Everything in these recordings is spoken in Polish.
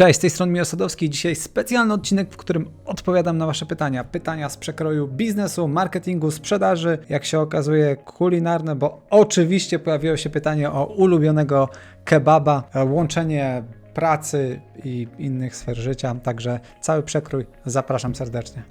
Cześć, z tej strony Miło Sadowski. Dzisiaj specjalny odcinek, w którym odpowiadam na Wasze pytania. Pytania z przekroju biznesu, marketingu, sprzedaży, jak się okazuje kulinarne, bo oczywiście pojawiło się pytanie o ulubionego kebaba, łączenie pracy i innych sfer życia, także cały przekrój zapraszam serdecznie.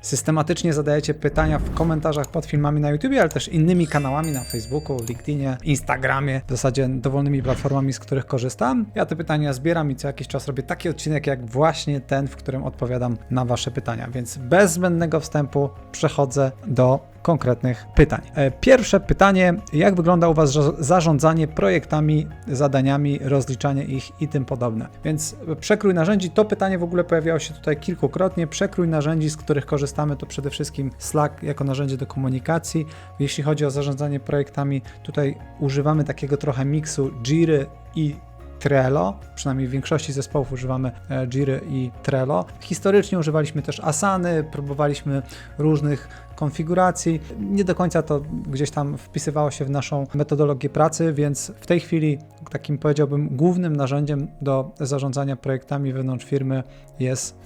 Systematycznie zadajecie pytania w komentarzach pod filmami na YouTube, ale też innymi kanałami na Facebooku, LinkedInie, Instagramie, w zasadzie dowolnymi platformami, z których korzystam. Ja te pytania zbieram i co jakiś czas robię taki odcinek jak właśnie ten, w którym odpowiadam na Wasze pytania. Więc bez zbędnego wstępu przechodzę do konkretnych pytań. E, pierwsze pytanie: jak wygląda u Was zarządzanie projektami, zadaniami, rozliczanie ich i tym podobne? Więc przekrój narzędzi to pytanie w ogóle pojawiało się tutaj kilkukrotnie. Przekrój narzędzi, z których korzystamy, to przede wszystkim Slack jako narzędzie do komunikacji. Jeśli chodzi o zarządzanie projektami, tutaj używamy takiego trochę miksu Jiry i Trello, przynajmniej w większości zespołów używamy e, Jira i Trello. Historycznie używaliśmy też Asany, próbowaliśmy różnych konfiguracji. Nie do końca to gdzieś tam wpisywało się w naszą metodologię pracy, więc w tej chwili takim powiedziałbym głównym narzędziem do zarządzania projektami wewnątrz firmy jest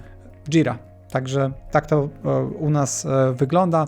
Jira. Także tak to e, u nas e, wygląda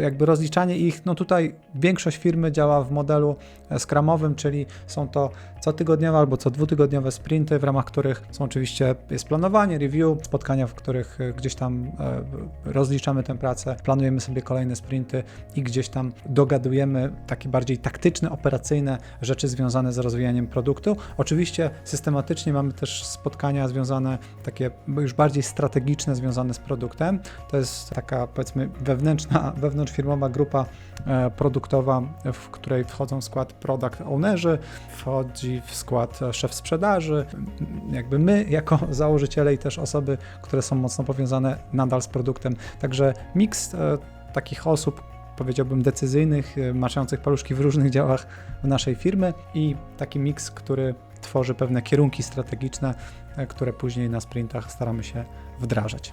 jakby rozliczanie ich, no tutaj większość firmy działa w modelu skramowym, czyli są to cotygodniowe albo co dwutygodniowe sprinty, w ramach których są oczywiście jest planowanie, review, spotkania, w których e, gdzieś tam e, rozliczamy tę pracę, planujemy sobie kolejne sprinty i gdzieś tam dogadujemy takie bardziej taktyczne, operacyjne rzeczy związane z rozwijaniem produktu. Oczywiście systematycznie mamy też spotkania związane, takie już bardziej strategiczne, związane z produktem. To jest taka powiedzmy wewnętrzna, wewnątrzfirmowa grupa e, produktowa, w której wchodzą w skład product ownerzy, wchodzi w skład szef sprzedaży, jakby my jako założyciele i też osoby, które są mocno powiązane nadal z produktem. Także miks e, takich osób, powiedziałbym decyzyjnych, e, maczających paluszki w różnych działach naszej firmy i taki miks, który tworzy pewne kierunki strategiczne, które później na sprintach staramy się wdrażać.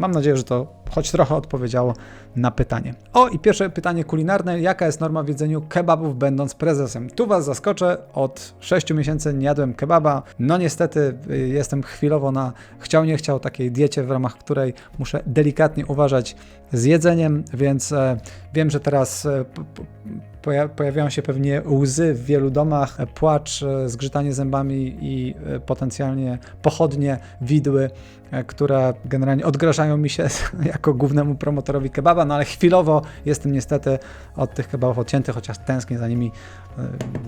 Mam nadzieję, że to choć trochę odpowiedziało na pytanie. O i pierwsze pytanie kulinarne. Jaka jest norma w jedzeniu kebabów będąc prezesem? Tu Was zaskoczę. Od 6 miesięcy nie jadłem kebaba. No niestety y, jestem chwilowo na chciał nie chciał takiej diecie, w ramach której muszę delikatnie uważać z jedzeniem, więc e, wiem, że teraz e, pojawiają się pewnie łzy w wielu domach, płacz, e, zgrzytanie zębami i e, potencjalnie pochodnie, widły, które generalnie odgrażają mi się jako głównemu promotorowi kebaba, no ale chwilowo jestem niestety od tych kebabów odcięty, chociaż tęsknię za nimi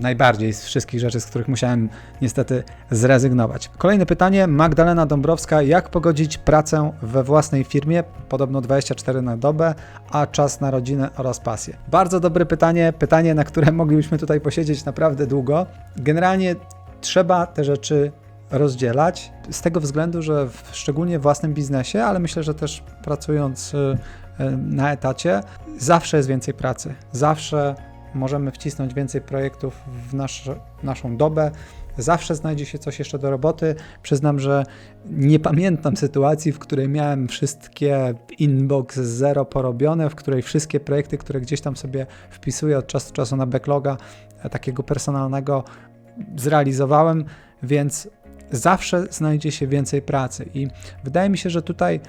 najbardziej z wszystkich rzeczy, z których musiałem niestety zrezygnować. Kolejne pytanie, Magdalena Dąbrowska, jak pogodzić pracę we własnej firmie, podobno 24 na dobę, a czas na rodzinę oraz pasję? Bardzo dobre pytanie, pytanie, na które moglibyśmy tutaj posiedzieć naprawdę długo. Generalnie trzeba te rzeczy rozdzielać z tego względu, że w, szczególnie w własnym biznesie, ale myślę, że też pracując y, na etacie, zawsze jest więcej pracy. Zawsze możemy wcisnąć więcej projektów w nasz, naszą dobę. Zawsze znajdzie się coś jeszcze do roboty. Przyznam, że nie pamiętam sytuacji, w której miałem wszystkie inbox zero porobione, w której wszystkie projekty, które gdzieś tam sobie wpisuję od czasu do czasu na backloga e, takiego personalnego, zrealizowałem, więc zawsze znajdzie się więcej pracy. I wydaje mi się, że tutaj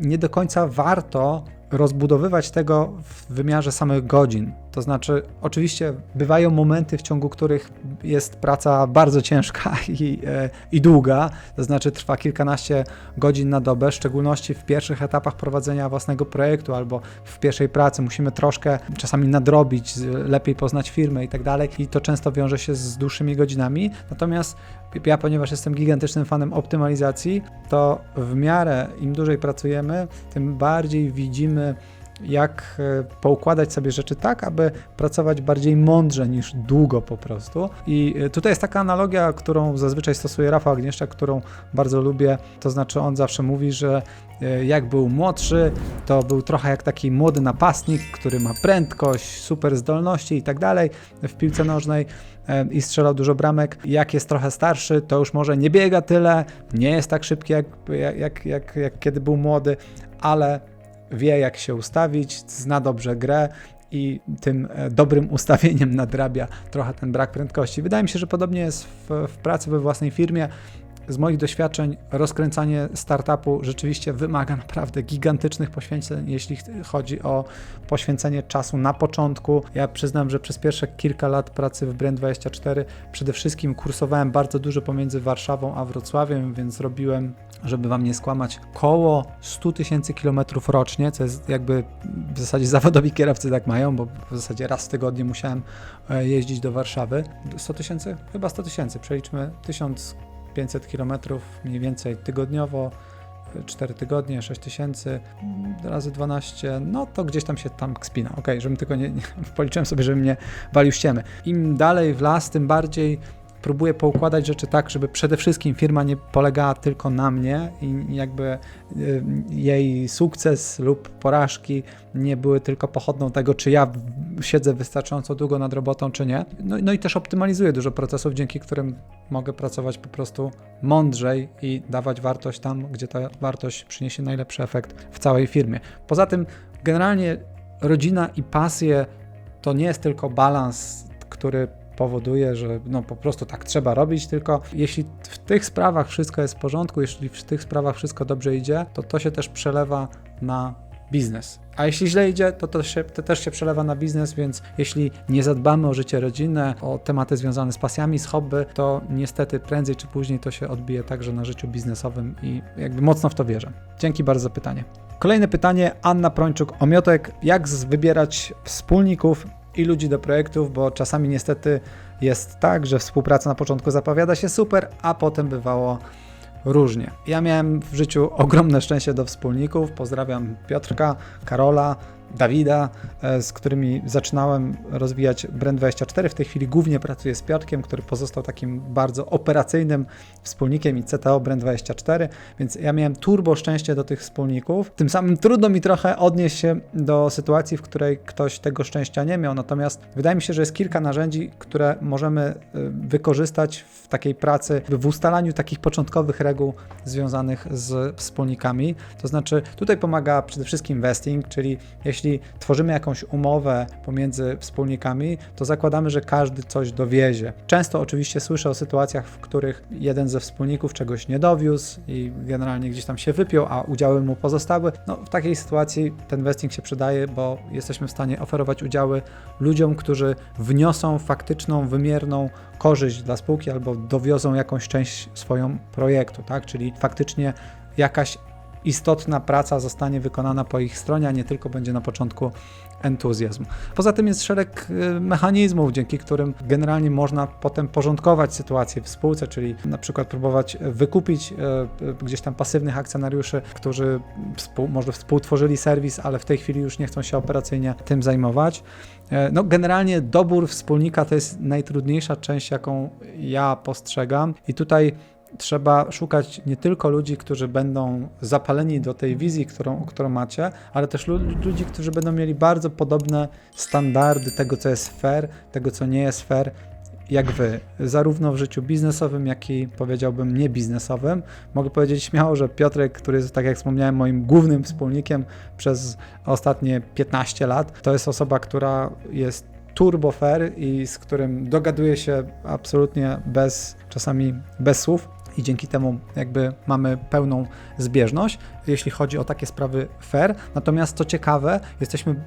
nie do końca warto rozbudowywać tego w wymiarze samych godzin. To znaczy, oczywiście bywają momenty, w ciągu których jest praca bardzo ciężka i, e, i długa, to znaczy trwa kilkanaście godzin na dobę, w szczególności w pierwszych etapach prowadzenia własnego projektu albo w pierwszej pracy. Musimy troszkę czasami nadrobić, lepiej poznać firmę i tak dalej, i to często wiąże się z dłuższymi godzinami. Natomiast ja, ponieważ jestem gigantycznym fanem optymalizacji, to w miarę im dłużej pracujemy, tym bardziej widzimy jak e, poukładać sobie rzeczy tak, aby pracować bardziej mądrze niż długo po prostu. I e, tutaj jest taka analogia, którą zazwyczaj stosuje Rafał Agnieszczak, którą bardzo lubię. To znaczy, on zawsze mówi, że e, jak był młodszy, to był trochę jak taki młody napastnik, który ma prędkość, super zdolności i tak dalej w piłce nożnej i strzelał dużo bramek. Jak jest trochę starszy, to już może nie biega tyle, nie jest tak szybki jak, jak, jak, jak kiedy był młody, ale wie jak się ustawić, zna dobrze grę i tym e, dobrym ustawieniem nadrabia trochę ten brak prędkości. Wydaje mi się, że podobnie jest w, w pracy we własnej firmie z moich doświadczeń rozkręcanie startupu rzeczywiście wymaga naprawdę gigantycznych poświęceń, jeśli chodzi o poświęcenie czasu na początku. Ja przyznam, że przez pierwsze kilka lat pracy w Brand24 przede wszystkim kursowałem bardzo dużo pomiędzy Warszawą a Wrocławiem, więc robiłem, żeby wam nie skłamać, koło 100 tysięcy kilometrów rocznie, co jest jakby w zasadzie zawodowi kierowcy tak mają, bo w zasadzie raz w tygodniu musiałem e, jeździć do Warszawy. 100 tysięcy? Chyba 100 tysięcy. Przeliczmy 1000 500 km mniej więcej tygodniowo, 4 tygodnie, 6 tysięcy razy 12, no to gdzieś tam się tam spina. Ok, żebym tylko nie, nie policzyłem sobie, żebym nie walił ściemy. Im dalej w las, tym bardziej próbuję poukładać rzeczy tak, żeby przede wszystkim firma nie polegała tylko na mnie i jakby y, jej sukces lub porażki nie były tylko pochodną tego, czy ja siedzę wystarczająco długo nad robotą, czy nie. No, no i też optymalizuję dużo procesów, dzięki którym mogę pracować po prostu mądrzej i dawać wartość tam, gdzie ta wartość przyniesie najlepszy efekt w całej firmie. Poza tym, generalnie rodzina i pasje to nie jest tylko balans, który powoduje, że no po prostu tak trzeba robić, tylko jeśli w tych sprawach wszystko jest w porządku, jeśli w tych sprawach wszystko dobrze idzie, to to się też przelewa na biznes. A jeśli źle idzie, to to, się, to też się przelewa na biznes, więc jeśli nie zadbamy o życie rodzinne, o tematy związane z pasjami, z hobby, to niestety prędzej czy później to się odbije także na życiu biznesowym i jakby mocno w to wierzę. Dzięki bardzo za pytanie. Kolejne pytanie, Anna Prończuk-Omiotek. Jak wybierać wspólników i ludzi do projektów, bo czasami niestety jest tak, że współpraca na początku zapowiada się super, a potem bywało różnie. Ja miałem w życiu ogromne szczęście do wspólników. Pozdrawiam Piotrka, Karola, Dawida, e, z którymi zaczynałem rozwijać Brand24. W tej chwili głównie pracuję z Piotrkiem, który pozostał takim bardzo operacyjnym wspólnikiem i CTO Brand24, więc ja miałem turbo szczęście do tych wspólników. Tym samym trudno mi trochę odnieść się do sytuacji, w której ktoś tego szczęścia nie miał, natomiast wydaje mi się, że jest kilka narzędzi, które możemy e, wykorzystać w takiej pracy, w ustalaniu takich początkowych reguł związanych z wspólnikami. To znaczy, tutaj pomaga przede wszystkim investing, czyli jeśli jeśli tworzymy jakąś umowę pomiędzy wspólnikami, to zakładamy, że każdy coś dowiezie. Często oczywiście słyszę o sytuacjach, w których jeden ze wspólników czegoś nie dowiózł i generalnie gdzieś tam się wypiął, a udziały mu pozostały. No, w takiej sytuacji ten vesting się przydaje, bo jesteśmy w stanie oferować udziały ludziom, którzy wniosą faktyczną, wymierną korzyść dla spółki albo dowiozą jakąś część swoją projektu, tak? Czyli faktycznie jakaś istotna praca zostanie wykonana po ich stronie, a nie tylko będzie na początku entuzjazm. Poza tym jest szereg y, mechanizmów, dzięki którym generalnie można potem porządkować sytuację w spółce, czyli na przykład próbować wykupić y, y, gdzieś tam pasywnych akcjonariuszy, którzy współ, może współtworzyli serwis, ale w tej chwili już nie chcą się operacyjnie tym zajmować. No, generalnie dobór wspólnika to jest najtrudniejsza część, jaką ja postrzegam, i tutaj trzeba szukać nie tylko ludzi, którzy będą zapaleni do tej wizji, którą, którą macie, ale też ludzi, którzy będą mieli bardzo podobne standardy tego, co jest fair, tego, co nie jest fair, jak wy, zarówno w życiu biznesowym, jak i powiedziałbym niebiznesowym. Mogę powiedzieć śmiało, że Piotrek, który jest, tak jak wspomniałem, moim głównym wspólnikiem przez ostatnie 15 lat, to jest osoba, która jest turbo fair i z którym dogaduje się absolutnie bez, czasami bez słów i dzięki temu jakby mamy pełną zbieżność, jeśli chodzi o takie sprawy fair. Natomiast co ciekawe, jesteśmy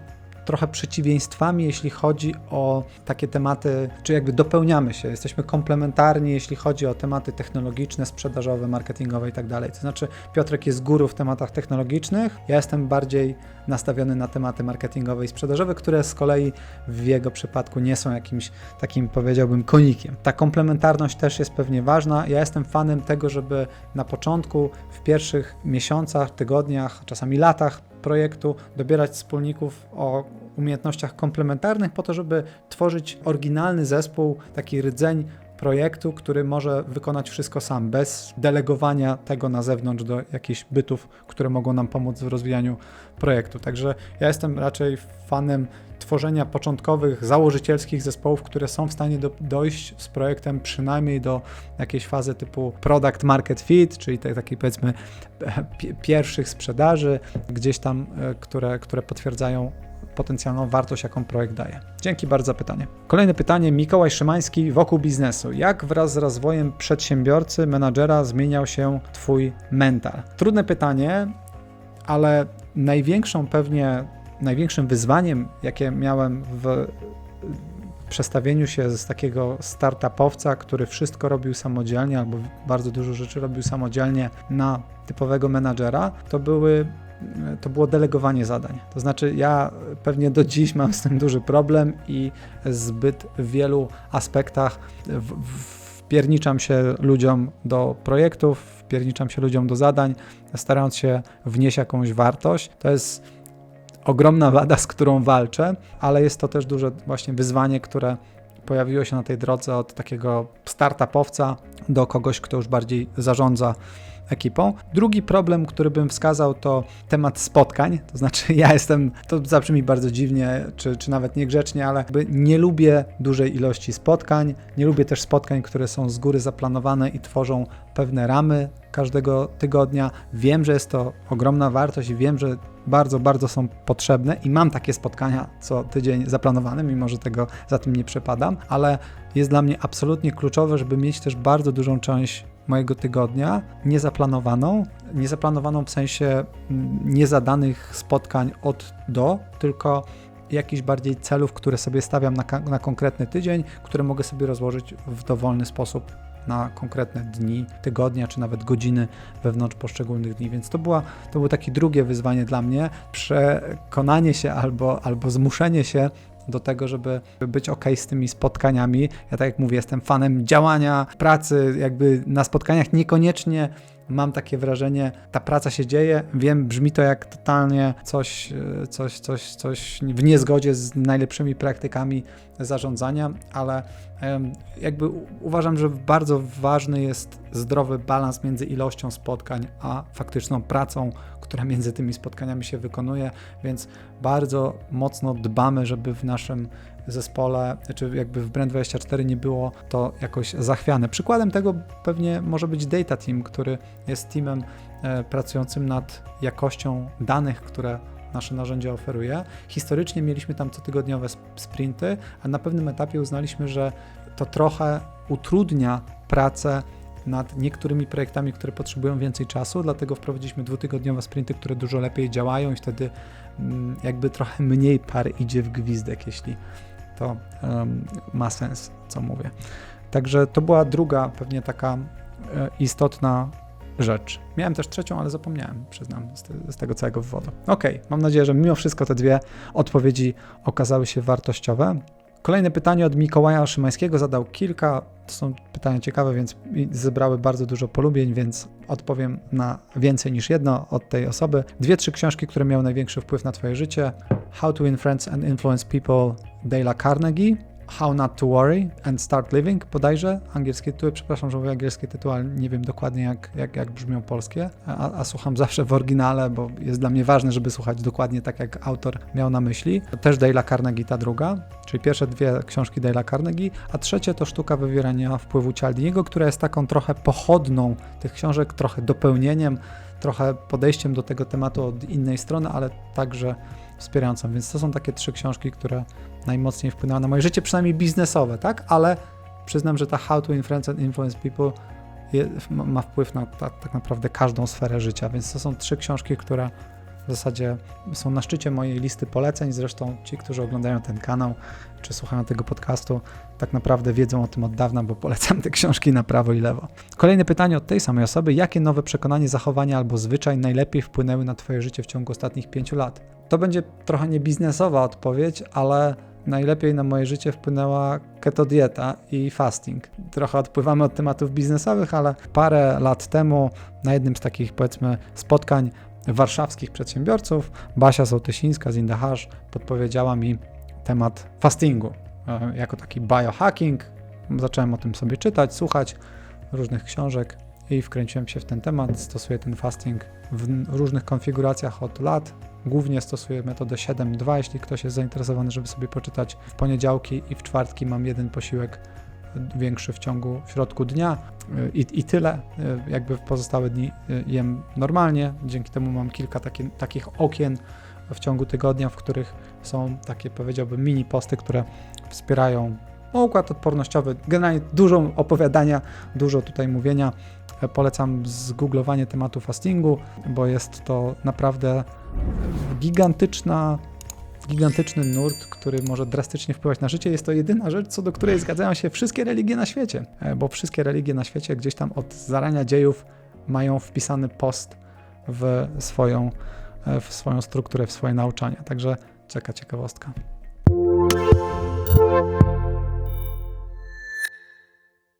trochę przeciwieństwami, jeśli chodzi o takie tematy, czy jakby dopełniamy się, jesteśmy komplementarni, jeśli chodzi o tematy technologiczne, sprzedażowe, marketingowe i tak dalej. To znaczy, Piotrek jest guru w tematach technologicznych, ja jestem bardziej nastawiony na tematy marketingowe i sprzedażowe, które z kolei w jego przypadku nie są jakimś takim, powiedziałbym, konikiem. Ta komplementarność też jest pewnie ważna. Ja jestem fanem tego, żeby na początku, w pierwszych miesiącach, tygodniach, czasami latach projektu dobierać wspólników o umiejętnościach komplementarnych po to, żeby tworzyć oryginalny zespół, taki rdzeń projektu, który może wykonać wszystko sam, bez delegowania tego na zewnątrz do jakichś bytów, które mogą nam pomóc w rozwijaniu projektu. Także ja jestem raczej fanem tworzenia początkowych, założycielskich zespołów, które są w stanie do, dojść z projektem przynajmniej do jakiejś fazy typu product market fit, czyli tej takiej powiedzmy pierwszych sprzedaży, gdzieś tam, e, które, które potwierdzają potencjalną wartość, jaką projekt daje. Dzięki bardzo za pytanie. Kolejne pytanie, Mikołaj Szymański wokół biznesu. Jak wraz z rozwojem przedsiębiorcy, menadżera zmieniał się Twój mental? Trudne pytanie, ale największą pewnie, największym wyzwaniem, jakie miałem w przestawieniu się z takiego startupowca, który wszystko robił samodzielnie albo bardzo dużo rzeczy robił samodzielnie na typowego menadżera, to były to było delegowanie zadań. To znaczy, ja pewnie do dziś mam z tym duży problem i zbyt w wielu aspektach wpierniczam się ludziom do projektów, wpierniczam się ludziom do zadań, starając się wnieść jakąś wartość. To jest ogromna wada, z którą walczę, ale jest to też duże właśnie wyzwanie, które pojawiło się na tej drodze od takiego startupowca do kogoś, kto już bardziej zarządza ekipą. Drugi problem, który bym wskazał, to temat spotkań. To znaczy, ja jestem, to zabrzmi bardzo dziwnie, czy, czy nawet niegrzecznie, ale nie lubię dużej ilości spotkań. Nie lubię też spotkań, które są z góry zaplanowane i tworzą pewne ramy każdego tygodnia. Wiem, że jest to ogromna wartość i wiem, że bardzo, bardzo są potrzebne i mam takie spotkania co tydzień zaplanowane, mimo że tego za tym nie przepadam, ale jest dla mnie absolutnie kluczowe, żeby mieć też bardzo dużą część mojego tygodnia niezaplanowaną, niezaplanowaną w sensie mm, niezadanych spotkań od do, tylko jakichś bardziej celów, które sobie stawiam na, na konkretny tydzień, które mogę sobie rozłożyć w dowolny sposób na konkretne dni, tygodnia, czy nawet godziny wewnątrz poszczególnych dni. Więc to, była, to było takie drugie wyzwanie dla mnie, przekonanie się albo, albo zmuszenie się do tego, żeby być ok z tymi spotkaniami. Ja tak jak mówię, jestem fanem działania, pracy, jakby na spotkaniach niekoniecznie mam takie wrażenie, ta praca się dzieje, wiem, brzmi to jak totalnie coś, coś, coś, coś w niezgodzie z najlepszymi praktykami zarządzania, ale jakby uważam, że bardzo ważny jest zdrowy balans między ilością spotkań a faktyczną pracą, która między tymi spotkaniami się wykonuje, więc bardzo mocno dbamy, żeby w naszym zespole, czy jakby w Brand24 nie było to jakoś zachwiane. Przykładem tego pewnie może być Data Team, który jest teamem e, pracującym nad jakością danych, które nasze narzędzie oferuje. Historycznie mieliśmy tam cotygodniowe sprinty, a na pewnym etapie uznaliśmy, że to trochę utrudnia pracę nad niektórymi projektami, które potrzebują więcej czasu, dlatego wprowadziliśmy dwutygodniowe sprinty, które dużo lepiej działają i wtedy mm, jakby trochę mniej par idzie w gwizdek, jeśli to um, ma sens, co mówię. Także to była druga pewnie taka e, istotna rzecz. Miałem też trzecią, ale zapomniałem, przyznam, z, te, z tego całego wywodu. Ok, mam nadzieję, że mimo wszystko te dwie odpowiedzi okazały się wartościowe. Kolejne pytanie od Mikołaja Szymańskiego zadał kilka. To są pytania ciekawe, więc zebrały bardzo dużo polubień, więc odpowiem na więcej niż jedno od tej osoby. Dwie, trzy książki, które miały największy wpływ na Twoje życie: How to Win Friends and Influence People Dale'a Carnegie How Not to Worry and Start Living, bodajże, angielskie tytuły, przepraszam, że mówię angielskie tytuły, ale nie wiem dokładnie jak, jak, jak brzmią polskie, a, a, słucham zawsze w oryginale, bo jest dla mnie ważne, żeby słuchać dokładnie tak, jak autor miał na myśli. Też Dale'a Carnegie ta druga, czyli pierwsze dwie książki Dale'a Carnegie, a trzecie to Sztuka wywierania wpływu Cialdiniego, która jest taką trochę pochodną tych książek, trochę dopełnieniem, trochę podejściem do tego tematu od innej strony, ale także wspierającą. Więc to są takie trzy książki, które najmocniej wpłynęły na moje życie, przynajmniej biznesowe, tak? Ale przyznam, że ta How to Influence and Influence People ma wpływ na ta, tak naprawdę każdą sferę życia, więc to są trzy książki, które w zasadzie są na szczycie mojej listy poleceń. Zresztą ci, którzy oglądają ten kanał czy słuchają tego podcastu, tak naprawdę wiedzą o tym od dawna, bo polecam te książki na prawo i lewo. Kolejne pytanie od tej samej osoby: jakie nowe przekonanie, zachowania albo zwyczaj najlepiej wpłynęły na Twoje życie w ciągu ostatnich pięciu lat? To będzie trochę nie biznesowa odpowiedź, ale najlepiej na moje życie wpłynęła keto dieta i fasting. Trochę odpływamy od tematów biznesowych, ale parę lat temu na jednym z takich powiedzmy spotkań warszawskich przedsiębiorców Basia Sołtysińska z Indahash podpowiedziała mi temat fastingu e, jako taki biohacking. Zacząłem o tym sobie czytać, słuchać różnych książek i wkręciłem się w ten temat. Stosuję ten fasting w różnych konfiguracjach od lat. Głównie stosuję metodę 7.2, jeśli ktoś jest zainteresowany, żeby sobie poczytać. W poniedziałki i w czwartki mam jeden posiłek większy w ciągu, w środku dnia i, i tyle. Jakby w pozostałe dni jem normalnie, dzięki temu mam kilka taki, takich okien w ciągu tygodnia, w których są takie, powiedziałbym, mini posty, które wspierają no, układ odpornościowy. Generalnie dużo opowiadania, dużo tutaj mówienia. Polecam zgooglowanie tematu fastingu, bo jest to naprawdę gigantyczna, gigantyczny nurt, który może drastycznie wpływać na życie. Jest to jedyna rzecz, co do której zgadzają się wszystkie religie na świecie, e, bo wszystkie religie na świecie gdzieś tam od zarania dziejów mają wpisany post w swoją, e, w swoją strukturę, w swoje nauczania. Także czeka ciekawostka.